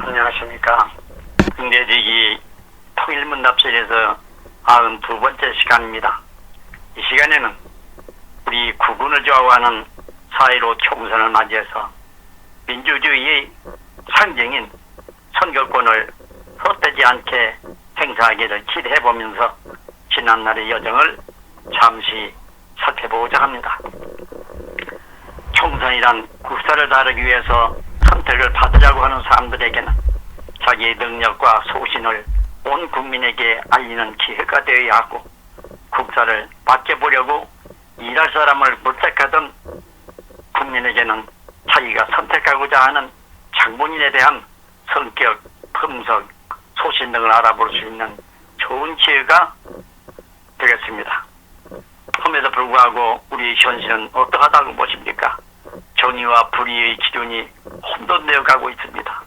안녕하십니까. 응대지기 통일문납실에서 92번째 시간입니다. 이 시간에는 우리 구군을 좋아하는 4.15 총선을 맞이해서 민주주의의 상징인 선거권을 헛되지 않게 행사하기를 기대해보면서 지난날의 여정을 잠시 살펴보고자 합니다. 총선이란 국사를 다루기 위해서 선택을 받으려고 하는 사람들에게는 자기의 능력과 소신을 온 국민에게 알리는 기회가 되어야 하고 국사를 맡겨보려고 일할 사람을 물색하던 국민에게는 자기가 선택하고자 하는 장본인에 대한 성격, 품성, 소신 등을 알아볼 수 있는 좋은 기회가 되겠습니다. 험에도 불구하고 우리 현실은 어떠하다고 보십니까? 정의와 불의의 기준이 혼돈되어 가고 있습니다.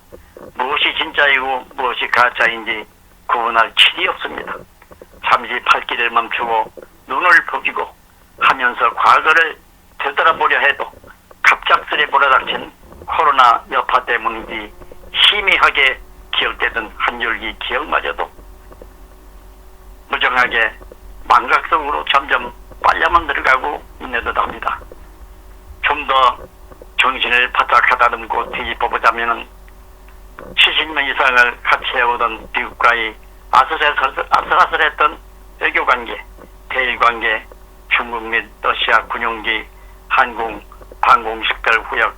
무엇이 진짜이고 무엇이 가짜인지 구분할 길이 없습니다. 잠시 발길을 멈추고 눈을 부비고 하면서 과거를 되돌아보려 해도 갑작스레 몰아닥친 코로나 여파 때문인지 희미하게 기억되던 한 줄기 기억마저도 무정하게 망각 속으로 점점 빨려만 들어가고 있는 듯 합니다. 좀 더 정신을 바짝 하다듬고 뒤집어보자면은 70년 이상을 같이 해오던 미국과의 아슬아슬, 아슬아슬했던 외교관계, 대일관계, 중국 및 러시아 군용기, 항공, 항공식별 후역,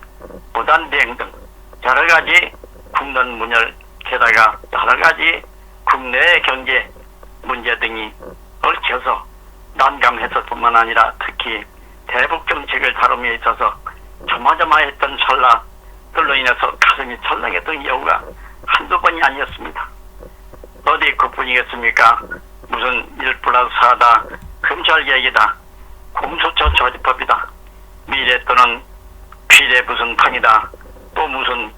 무단 비행 등 여러 가지 국론 문열, 게다가 여러 가지 국내 경제 문제 등이 얽혀서 난감해서 뿐만 아니라 특히 대북 정책을 다룸에 있어서 조마조마했던 찰나들로 인해서 가슴이 철렁했던 여우가 한두 번이 아니었습니다. 어디 그뿐이겠습니까? 무슨 1 플러스 4다, 검찰개혁이다, 공소처 조직법이다, 미래 또는 비례 무슨 탕이다, 또 무슨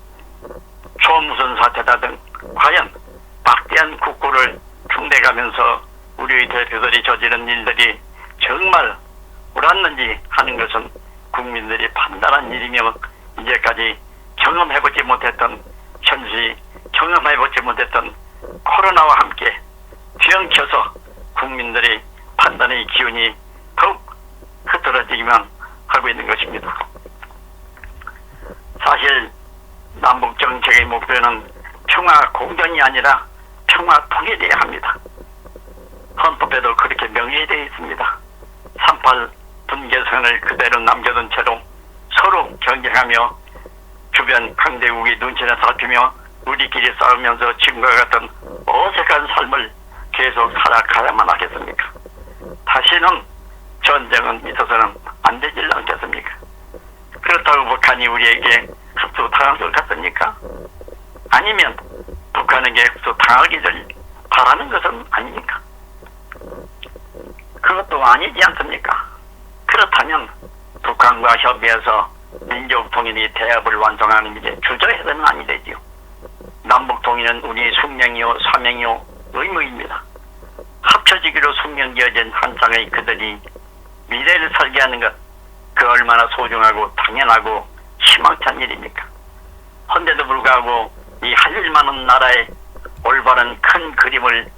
초무슨 사태다 등 과연 막대한 국고를 충내가면서 우리의 대표들이 저지른 일들이 정말 옳았는지 하는 것은 국민들이 판단한 일이며 이제까지 경험해보지 못했던 현시 경험해보지 못했던 코로나와 함께 뒤엉켜서 국민들의 판단의 기운이 더욱 흐트러지기만 하고 있는 것입니다. 사실 남북 정책의 목표는 평화 공존이 아니라 평화 통일이어야 합니다. 헌법에도 그렇게 명시되어 있습니다. 38 분계선을 그대로 남겨둔 채로 서로 경쟁하며 주변 강대국이 눈치를 살피며 우리끼리 싸우면서 지금과 같은 어색한 삶을 계속 살아가야만 하겠습니까? 다시는 전쟁은 있어서는 안 되질 않겠습니까? 그렇다고 북한이 우리에게 흡수 당할 것 같습니까? 아니면 북한에게 흡수 당하기를 바라는 것은 아닙니까? 그것도 아니지 않습니까? 북한과 협의해서 민족 통일이 대합을 완성하는 일에 주저해서는 아니 되지요. 남북 통일은 우리의 숙명이요 사명이요 의무입니다. 합쳐지기로 숙명지어진 한 쌍의 그들이 미래를 설계하는 것, 그 얼마나 소중하고 당연하고 희망찬 일입니까? 헌데도 불구하고 이 할일 많은 나라의 올바른 큰 그림을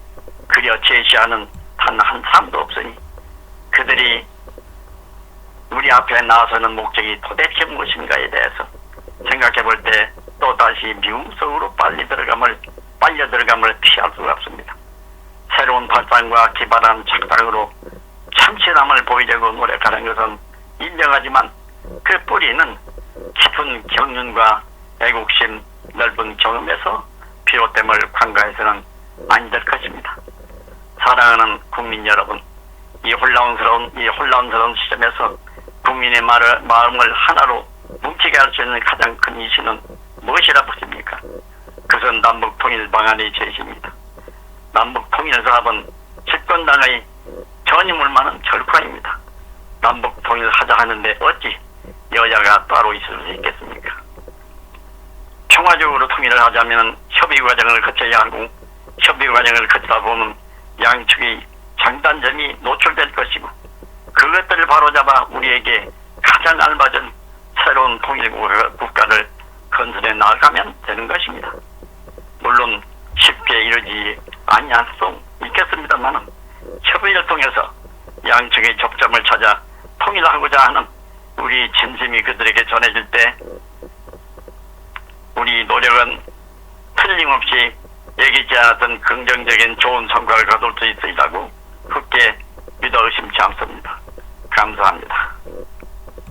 그려 제시하는 단 한 사람도 없으니 그들이 우리 앞에 나서는 목적이 도대체 무엇인가에 대해서 생각해 볼 때 또다시 미움 속으로 빨리 들어감을 빨려 들어감을 피할 수가 없습니다. 새로운 발상과 기발한 착당으로 참신함을 보이려고 노력하는 것은 인정하지만 그 뿌리는 깊은 경륜과 애국심, 넓은 경험에서 비롯됨을 간과해서는 안될 것입니다. 사랑하는 국민 여러분, 이 혼란스러운 이 혼란스러운 시점에서 국민의 말을 마음을 하나로 뭉치게 할 수 있는 가장 큰 이슈는 무엇이라 보십니까? 그것은 남북 통일 방안의 제시입니다. 남북 통일 사업은 집권당의 전임을 많은 절과입니다. 남북 통일하자 하는데 어찌 여야가 따로 있을 수 있겠습니까? 평화적으로 통일을 하자면 협의 과정을 거쳐야 하고 협의 과정을 거치다 보면 양측의 장단점이 노출될 것이고 그것들을 바로잡아 우리에게 가장 알맞은 통일 국가를 건설해 나가면 되는 것입니다. 물론 쉽게 이루지 아니할 수 있겠습니다만은 협의를 통해서 양측의 접점을 찾아 통일하고자 하는 우리 진심이 그들에게 전해질 때 우리 노력은 틀림없이 예기치 않았던 긍정적인 좋은 성과를 거둘 수 있으리라고 굳게 믿어 의심치 않습니다. 감사합니다.